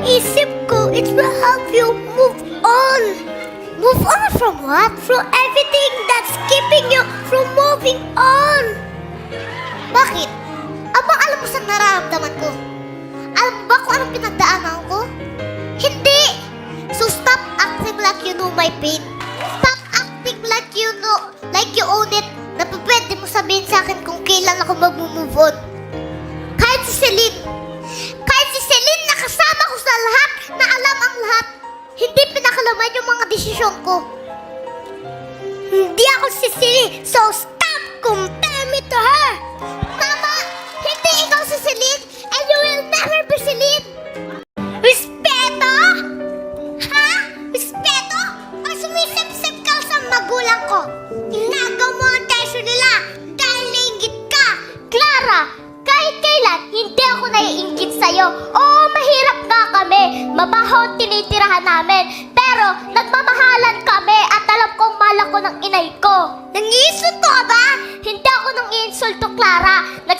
naisip ko, it will help you move on. Move on from what? From everything that's keeping you from moving on. Bakit? Abang alam mo sa nararamdaman ko? Alam mo ba kung anong pinagdaanan ko? Hindi! So stop acting like you know my pain. Stop acting like you know, like you own it, na pwede mo sabihin sa akin kung kailan ako mag-move on. Hindi pinakalaman yung mga desisyon ko. Hindi ako si Celine, so stop compare me to her! Mama, hindi ikaw si Celine, and you will never be Celine! Respeto? Ha? Respeto? O sumisip-sip ka sa magulang ko? Inagaw mo ang tesyo nila dahil nainggit ka! Clara, kahit kailan, hindi ako naiinggit Mabaho tinitirahan namin. Pero, nagmamahalan kami at alam kong mahal ako ng inay ko. Nangiinsulto ka ba? Hindi ako nang iinsulto, Clara. Nagsasabi